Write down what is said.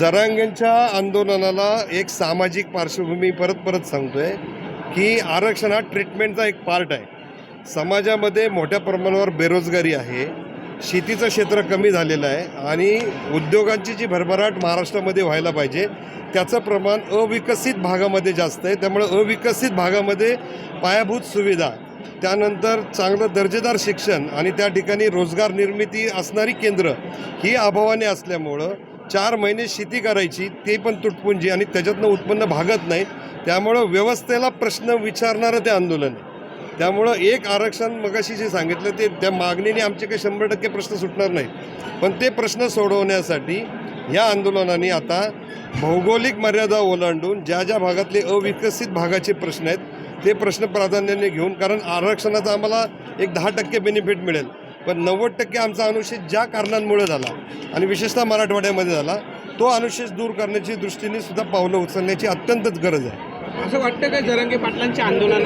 जरांगेंच्या आंदोलनाला एक सामाजिक पार्श्वभूमी परत परत सांगतोय की आरक्षण हा ट्रीटमेंटचा एक पार्ट आहे. समाजामध्ये मोठ्या प्रमाणावर बेरोजगारी आहे. शेतीचं क्षेत्र कमी झालेलं आहे आणि उद्योगांची जी भरभराट महाराष्ट्रामध्ये व्हायला पाहिजे त्याचं प्रमाण अविकसित भागामध्ये जास्त आहे. त्यामुळे अविकसित भागामध्ये पायाभूत सुविधा त्यानंतर चांगलं दर्जेदार शिक्षण आणि त्या ठिकाणी रोजगार निर्मिती असणारी केंद्र ही अभावाने असल्यामुळं चार महिने शेती करायची ते पण तुटपुंजी आणि त्याच्यातनं उत्पन्न भागत नाही. त्यामुळं व्यवस्थेला प्रश्न विचारणारं ते आंदोलन आहे. त्यामुळं एक आरक्षण मगाशी जे सांगितलं ते त्या मागणीने आमचे काही शंभर टक्के प्रश्न सुटणार नाहीत. पण ते प्रश्न सोडवण्यासाठी या आंदोलनाने आता भौगोलिक मर्यादा ओलांडून ज्या ज्या भागातले अविकसित भागाचे प्रश्न आहेत ते प्रश्न प्राधान्याने घेऊन कारण आरक्षणाचा आम्हाला एक दहा टक्के बेनिफिट मिळेल. पण नव्वद टक्के आमचा अनुशेष ज्या कारणांमुळे झाला आणि विशेषतः मराठवाड्यामध्ये झाला तो अनुशेष दूर करण्याची दृष्टीने सुद्धा पावलं उचलण्याची अत्यंतच गरज आहे. असं वाटतं का जरंगे पाटलांच्या आंदोलनात